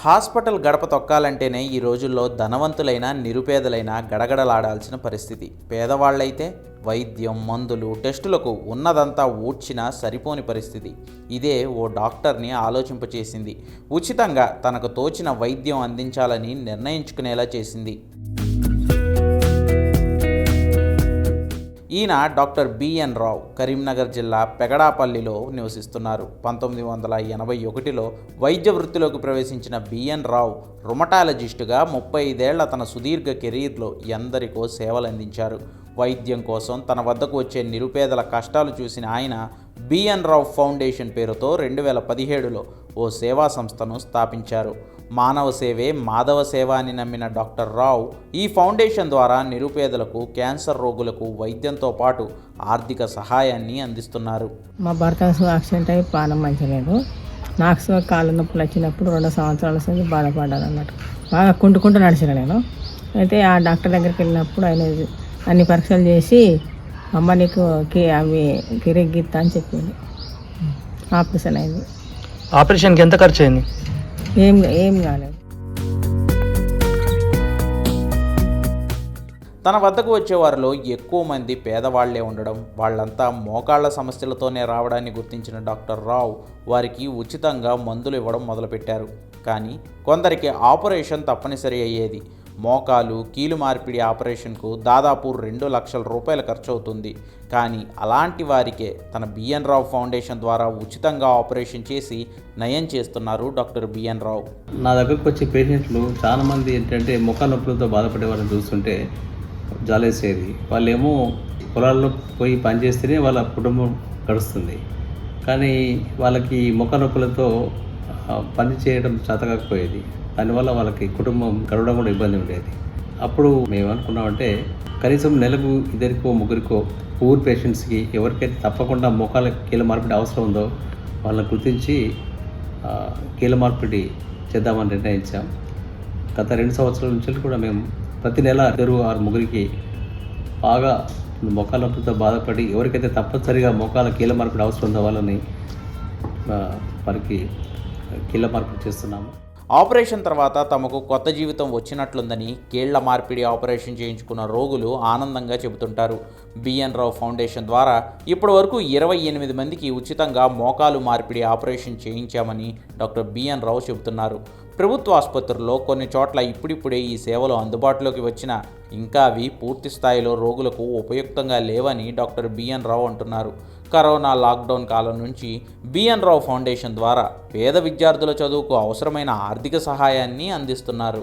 Hospital గడప తొక్కాలంటేనే ఈ రోజుల్లో ధనవంతులైన నిరుపేదలైన గడగడలాడాల్సిన పరిస్థితి. పేదవాళ్ళైతే వైద్యం మందులు టెస్టులకు ఉన్నదంతా ఊడ్చినా సరిపోని పరిస్థితి. ఇదే ఓ డాక్టర్ని ఆలోచింపచేసింది. ఉచితంగా తనకు తోచిన వైద్యం అందించాలని నిర్ణయించుకునేలా చేసింది. ఈయన డాక్టర్ బిఎన్ రావు కరీంనగర్ జిల్లా పెగడాపల్లిలో నివసిస్తున్నారు. పంతొమ్మిది వందల ఎనభై ఒకటిలో వైద్య వృత్తిలోకి ప్రవేశించిన బిఎన్ రావు రుమటాలజిస్టుగా ముప్పై ఐదేళ్ళ తన సుదీర్ఘ కెరీర్లో ఎందరికో సేవలందించారు. వైద్యం కోసం తన వద్దకు వచ్చే నిరుపేదల కష్టాలు చూసిన ఆయన బిఎన్ రావు ఫౌండేషన్ పేరుతో రెండు వేల పదిహేడులో ఓ సేవా సంస్థను స్థాపించారు. మానవ సేవే మాధవ సేవ అని నమ్మిన డాక్టర్ రావు ఈ ఫౌండేషన్ ద్వారా నిరుపేదలకు క్యాన్సర్ రోగులకు వైద్యంతో పాటు ఆర్థిక సహాయాన్ని అందిస్తున్నారు. మా భర్త యాక్సిడెంట్ అయ్యి ప్రాణం మంచలేదు నాకు కాళ్ళ నొప్పులు వచ్చినప్పుడు రెండు సంవత్సరాల నుంచి బాధపడ్డాను అన్నట్టు బాగా కుంటుకుంటూ నడిచిన నేను. అయితే ఆ డాక్టర్ దగ్గరికి వెళ్ళినప్పుడు ఆయన అన్ని పరీక్షలు చేసి అమ్మ నీకు అవి కిరిగిత్తా అని చెప్పింది. ఆపరేషన్ అయింది. ఆపరేషన్కి ఎంత ఖర్చు అయింది ఏం ఏం కాలేదు. తన వద్దకు వచ్చేవారిలో ఎక్కువ మంది పేదవాళ్ళే ఉండడం వాళ్ళంతా మోకాళ్ళ సమస్యలతోనే రావడాన్ని గుర్తించిన డాక్టర్ రావు వారికి ఉచితంగా మందులు ఇవ్వడం మొదలుపెట్టారు. కానీ కొందరికి ఆపరేషన్ తప్పనిసరి అయ్యేది మోకాలు కీలు మార్పిడి ఆపరేషన్కు దాదాపు రెండు లక్షల రూపాయల ఖర్చు అవుతుంది కానీ అలాంటి వారికే తన బిఎన్ రావు ఫౌండేషన్ ద్వారా ఉచితంగా ఆపరేషన్ చేసి నయం చేస్తున్నారు డాక్టర్ బిఎన్ రావు. నా దగ్గరకు వచ్చే పేషెంట్లు చాలామంది ఏంటంటే ముఖ నొప్పులతో బాధపడే వాళ్ళని చూస్తుంటే జాలేసేది. వాళ్ళేమో పొలాల్లో పోయి పని చేస్తేనే వాళ్ళ కుటుంబం గడుస్తుంది. కానీ వాళ్ళకి ముఖ నొప్పులతో పని చేయడం చేతకాకపోయేది. దానివల్ల వాళ్ళకి కుటుంబం గడవడం కూడా ఇబ్బంది ఉండేది. అప్పుడు మేము అనుకున్నామంటే కనీసం నెలకు ఇద్దరికో ముగ్గురికో పూర్ పేషెంట్స్కి ఎవరికైతే తప్పకుండా ముఖాల కీల మార్పిడి అవసరం ఉందో వాళ్ళని గుర్తించి కీల మార్పిడి చేద్దామని నిర్ణయించాం. గత రెండు సంవత్సరాల నుంచి కూడా మేము ప్రతి నెల ఇద్దరు ఆరు ముగ్గురికి బాగా మొక్కల నొప్పితో బాధపడి ఎవరికైతే తప్పనిసరిగా మోకాల కీల మార్పిడి అవసరం ఉందో వాళ్ళని వారికి కీళ్ళ మార్పిడి చేస్తున్నాము. ఆపరేషన్ తర్వాత తమకు కొత్త జీవితం వచ్చినట్లుందని కీళ్ళ మార్పిడి ఆపరేషన్ చేయించుకున్న రోగులు ఆనందంగా చెబుతుంటారు. బిఎన్ రావు ఫౌండేషన్ ద్వారా ఇప్పటి వరకు ఇరవై ఎనిమిది మందికి ఉచితంగా మోకాలు మార్పిడి ఆపరేషన్ చేయించామని డాక్టర్ బిఎన్ రావు చెబుతున్నారు. ప్రభుత్వ ఆసుపత్రుల్లో కొన్ని చోట్ల ఇప్పుడిప్పుడే ఈ సేవలు అందుబాటులోకి వచ్చిన ఇంకా అవి పూర్తి స్థాయిలో రోగులకు ఉపయుక్తంగా లేవని డాక్టర్ బిఎన్ రావు అంటున్నారు. కరోనా లాక్డౌన్ కాలం నుంచి బిఎన్ రావు ఫౌండేషన్ ద్వారా పేద విద్యార్థుల చదువుకు అవసరమైన ఆర్థిక సహాయాన్ని అందిస్తున్నారు.